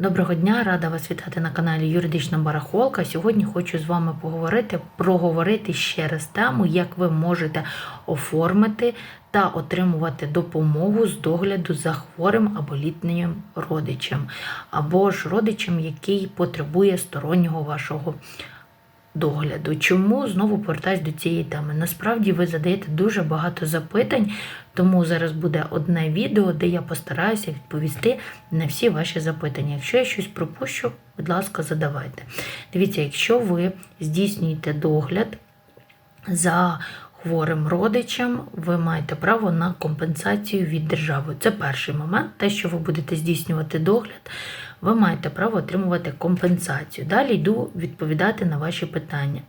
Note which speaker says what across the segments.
Speaker 1: Доброго дня, рада вас вітати на каналі Юридична Барахолка. Сьогодні хочу з вами поговорити, проговорити ще раз тему, як ви можете оформити та отримувати допомогу з догляду за хворим або літнім родичем, або ж родичем, який потребує стороннього вашого догляду. Чому знову повертаюсь до цієї теми? Насправді ви задаєте дуже багато запитань, тому зараз буде одне відео, де я постараюся відповісти на всі ваші запитання. Якщо я щось пропущу, будь ласка, задавайте. Дивіться, якщо ви здійснюєте догляд за хворим родичем, ви маєте право на компенсацію від держави. Це перший момент. Те, що ви будете здійснювати догляд, ви маєте право отримувати компенсацію. Далі йду відповідати на ваші питання.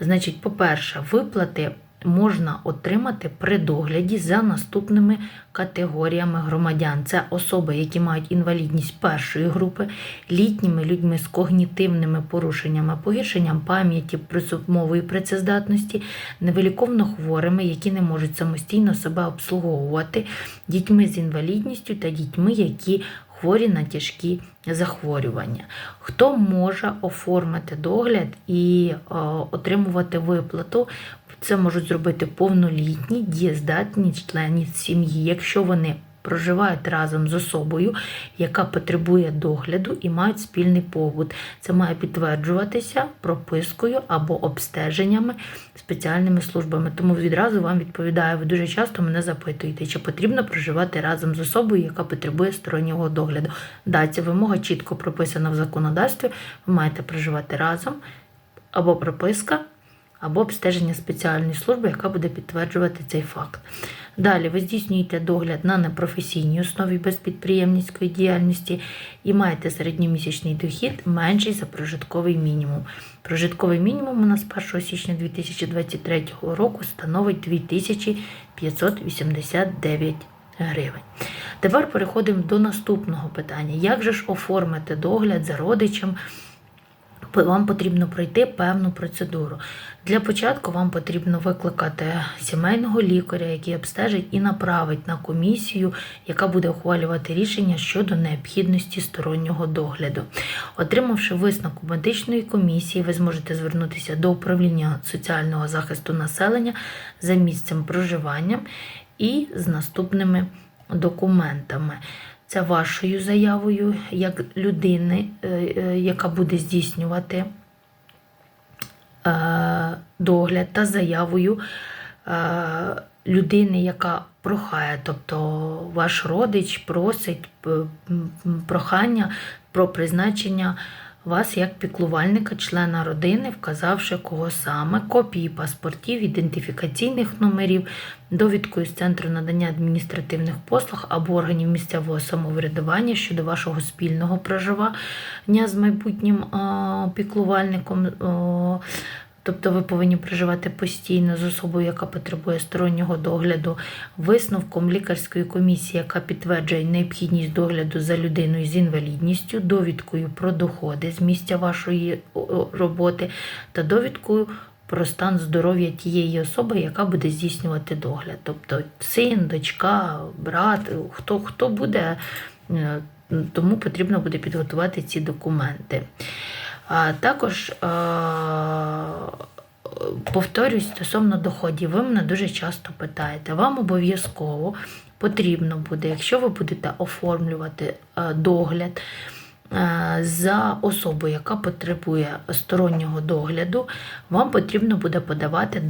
Speaker 1: Значить, по-перше, виплати можна отримати при догляді за наступними категоріями громадян. Це особи, які мають інвалідність першої групи, літніми людьми з когнітивними порушеннями, погіршенням пам'яті, мової працездатності, невиліковно хворими, які не можуть самостійно себе обслуговувати, дітьми з інвалідністю та дітьми, які хворі на тяжкі захворювання. Хто може оформити догляд і е, отримувати виплату? Це можуть зробити повнолітні, дієздатні члени сім'ї, якщо вони проживають разом з особою, яка потребує догляду і мають спільний побут. Це має підтверджуватися пропискою або обстеженнями спеціальними службами. Тому відразу вам відповідаю, ви дуже часто мене запитуєте, чи потрібно проживати разом з особою, яка потребує стороннього догляду. Да, ця вимога чітко прописана в законодавстві. Ви маєте проживати разом або прописка або обстеження спеціальної служби, яка буде підтверджувати цей факт. Далі ви здійснюєте догляд на непрофесійній основі без підприємницької діяльності і маєте середньомісячний дохід менший за прожитковий мінімум. Прожитковий мінімум у нас 1 січня 2023 року становить 2589 гривень. Тепер переходимо до наступного питання: як же ж оформити догляд за родичем? Вам потрібно пройти певну процедуру. Для початку вам потрібно викликати сімейного лікаря, який обстежить і направить на комісію, яка буде ухвалювати рішення щодо необхідності стороннього догляду. Отримавши висновок медичної комісії, ви зможете звернутися до управління соціального захисту населення за місцем проживання і з наступними документами. Це вашою заявою як людини, е, е, яка буде здійснювати е, догляд та заявою людини, яка прохає, тобто ваш родич просить прохання про призначення вас як піклувальника, члена родини, вказавши кого саме, копії паспортів, ідентифікаційних номерів, довідкою з центру надання адміністративних послуг або органів місцевого самоврядування щодо вашого спільного проживання з майбутнім піклувальником. Тобто ви повинні проживати постійно з особою, яка потребує стороннього догляду, висновком лікарської комісії, яка підтверджує необхідність догляду за людиною з інвалідністю, довідкою про доходи з місця вашої роботи та довідкою про стан здоров'я тієї особи, яка буде здійснювати догляд. Тобто син, дочка, брат, хто, хто буде, е, тому потрібно буде підготувати ці документи. А також повторюсь стосовно доходів, ви мене дуже часто питаєте. Вам обов'язково потрібно буде, якщо ви будете оформлювати догляд. Е, за особу, яка потребує стороннього догляду, вам потрібно буде подавати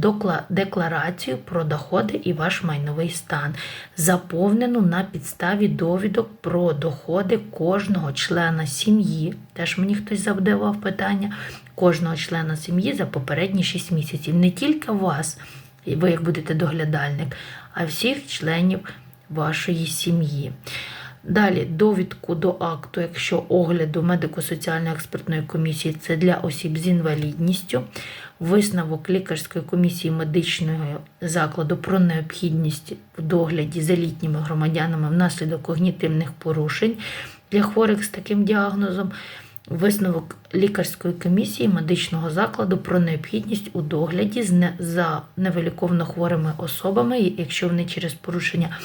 Speaker 1: декларацію про доходи і ваш майновий стан, заповнену на підставі довідок про доходи кожного члена сім'ї. Теж мені хтось задавав питання, кожного члена сім'ї за попередні 6 місяців. Не тільки вас, ви як будете доглядальник, а всіх членів вашої сім'ї. Далі довідку до акту, якщо огляду медико-соціальної експертної комісії це для осіб з інвалідністю, висновок лікарської комісії медичного закладу про необхідність в догляді за літніми громадянами внаслідок когнітивних порушень для хворих з таким діагнозом. Висновок лікарської комісії медичного закладу про необхідність у догляді за невиліковно хворими особами, якщо вони через порушення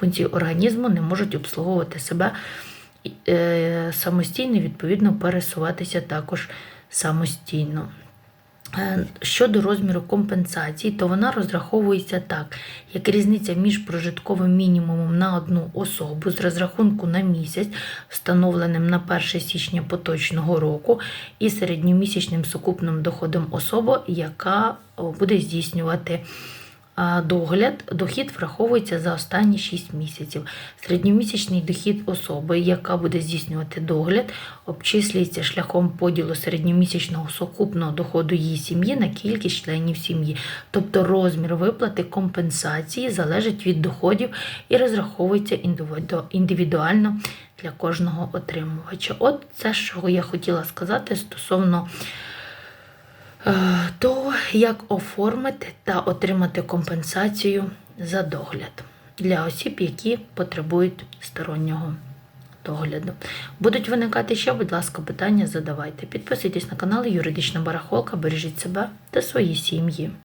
Speaker 1: функції організму не можуть обслуговувати себе е, самостійно, відповідно, пересуватися також самостійно. Е, Щодо розміру компенсації, то вона розраховується так, як різниця між прожитковим мінімумом на одну особу з розрахунку на місяць, встановленим на 1 січня поточного року, і середньомісячним сукупним доходом особи, яка буде здійснювати догляд, дохід враховується за останні 6 місяців. Середньомісячний дохід особи, яка буде здійснювати догляд, обчислюється шляхом поділу середньомісячного сукупного доходу її сім'ї на кількість членів сім'ї. Тобто розмір виплати компенсації залежить від доходів і розраховується індивідуально для кожного отримувача. От це, що я хотіла сказати стосовно е, того, як оформити та отримати компенсацію за догляд для осіб, які потребують стороннього догляду. Будуть виникати ще, будь ласка, питання задавайте. Підписуйтесь на канал Юридична Барахолка, бережіть себе та свої сім'ї.